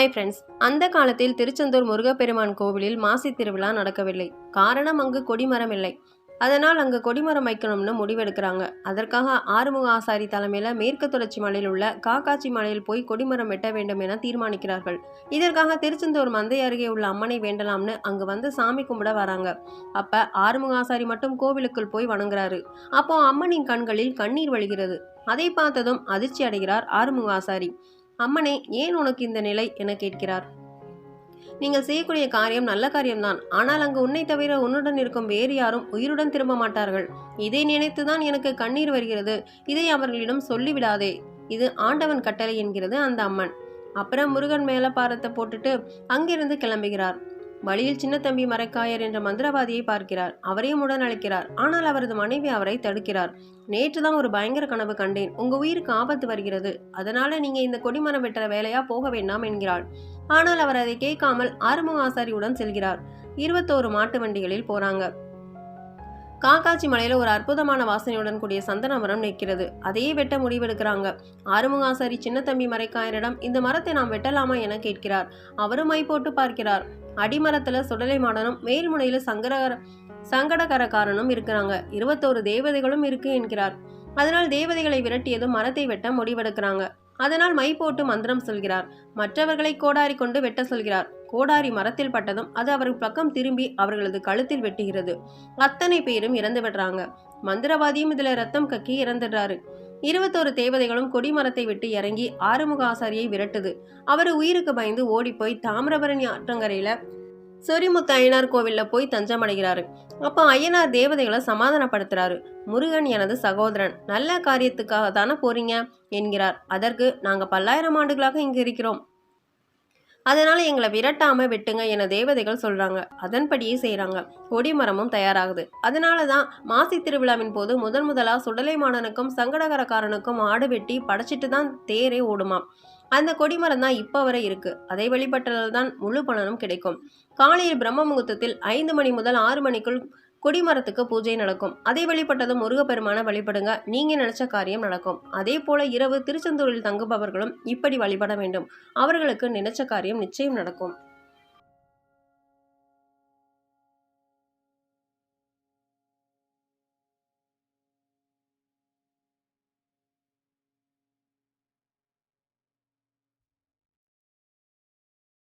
Hi friends அந்த காலத்தில் திருச்செந்தூர் முருகப்பெருமான் கோவிலில் மாசி திருவிழா நடக்கவில்லை. காரணம் அங்கு கொடிமரம் இல்லை. அதனால் அங்கு கொடிமரம் வைக்கணும்னு முடிவெடுக்கிறாங்க. அதற்காக ஆறுமுக ஆசாரி தலைமையில் மேற்கு தொடர்ச்சி மலையில் உள்ள காக்காச்சி மலையில் போய் கொடிமரம் வெட்ட வேண்டும் என தீர்மானிக்கிறார்கள். இதற்காக திருச்செந்தூர் மந்தை அருகே உள்ள அம்மனை வேண்டலாம்னு அங்கு வந்து சாமி கும்பிட வராங்க. அப்ப ஆறுமுக ஆசாரி மட்டும் கோவிலுக்குள் போய் வணங்குறாரு. அப்போ அம்மனின் கண்களில் கண்ணீர் வழிகிறது. அதை பார்த்ததும் அதிர்ச்சி அடைகிறார் ஆறுமுக ஆசாரி. அம்மனே ஏன் உனக்கு இந்த நிலை? என கேட்கிறார். நீங்கள் செய்யக்கூடிய காரியம் நல்ல காரியம்தான். ஆனால் அங்கு உன்னை தவிர உன்னுடன் இருக்கும் வேறு யாரும் உயிருடன் திரும்ப மாட்டார்கள். இதை நினைத்துதான் எனக்கு கண்ணீர் வருகிறது. இதை அவர்களிடம் சொல்லிவிடாதே. இது ஆண்டவன் கட்டளை என்கிறது அந்த அம்மன். அப்புறம் முருகன் மேல பாரத்தை போட்டுட்டு அங்கிருந்து கிளம்புகிறார். வழியில் சின்ன தம்பி என்ற மந்திரவாதியை பார்க்கிறார். அவரையும் உடன் அழைக்கிறார். ஆனால் அவரது மனைவி அவரை தடுக்கிறார். நேற்று தான் ஒரு பயங்கர கனவு கண்டேன். உங்க உயிருக்கு ஆபத்து வருகிறது. அதனால நீங்க இந்த கொடிமரம் வெட்டுற வேலையா போக வேண்டாம் என்கிறாள். ஆனால் அவர் அதை கேட்காமல் ஆறுமுக ஆசாரியுடன் செல்கிறார். இருபத்தோரு மாட்டு வண்டிகளில் போறாங்க. காக்காச்சி மலையில் ஒரு அற்புதமான வாசனையுடன் கூடிய சந்தன மரம் நிற்கிறது. அதையே வெட்ட முடிவெடுக்கிறாங்க. ஆறுமுகாசாரி சின்னத்தம்பி சின்ன தம்பி மரைக்காயரிடம் இந்த மரத்தை நாம் வெட்டலாமா? என கேட்கிறார். அவரும் மை போட்டு பார்க்கிறார். அடிமரத்தில் சுடலை மாடனும் மேல்முனையில் சங்கரகர சங்கடகரக்காரனும் இருக்கிறாங்க. இருபத்தோரு தேவதைகளும் இருக்கு என்கிறார். அதனால் தேவதைகளை விரட்டியதும் மரத்தை வெட்ட முடிவெடுக்கிறாங்க. அதனால் மை போட்டு மந்திரம் சொல்கிறார். மற்றவர்களை கோடாரி கொண்டு வெட்ட சொல்கிறார். கோடாரி மரத்தில் பட்டதும் அது அவர் பக்கம் திரும்பி அவர்களது கழுத்தில் வெட்டுகிறது. அத்தனை பேரும் இறந்து விடுறாங்க. மந்திரவாதியும் இதுல ரத்தம் கக்கி இறந்துடுறாரு. இருபத்தோரு தேவதைகளும் கொடிமரத்தை விட்டு இறங்கி ஆறுமுக ஆசாரியை விரட்டுது. அவர் உயிருக்கு பயந்து ஓடிப்போய் தாமிரபரணி ஆற்றங்கரையில சொரிமுத்து அய்யனார் கோவிலில் போய் தஞ்சமடைகிறாரு. அப்போ ஐயனார் தேவதைகளை சமாதானப்படுத்துறாரு. முருகன் எனது சகோதரன் நல்ல காரியத்துக்காக தானே போறீங்க? என்கிறார். அதற்கு நாங்கள் பல்லாயிரம் ஆண்டுகளாக இங்கு இருக்கிறோம். அதனால எங்களை விரட்டாம வெட்டுங்க என தேவதைகள் சொல்றாங்க. அதன்படியே செய்றாங்க. கொடிமரமும் தயாராகுது. அதனால தான் மாசி திருவிழாவின் போது முதன் முதலா சுடலை மாடனுக்கும் சங்கடகரக்காரனுக்கும் ஆடு வெட்டி படைச்சிட்டு தான் தேரே ஓடுமாம். அந்த கொடிமரம் தான் இப்போ வரை இருக்கு. அதை வழிபட்டதால் தான் முழு பலனும் கிடைக்கும். காலையில் பிரம்ம முகூர்த்தத்தில் ஐந்து மணி முதல் ஆறு மணிக்குள் கொடிமரத்துக்கு பூஜை நடக்கும். அதை வழிபட்டதும் முருகப்பெருமான வழிபடுங்க. நீங்க நினைச்ச காரியம் நடக்கும். அதே போல இரவு திருச்செந்தூரில் தங்குபவர்களும் இப்படி வழிபட வேண்டும். அவர்களுக்கு நினைச்ச காரியம் நிச்சயம் நடக்கும்.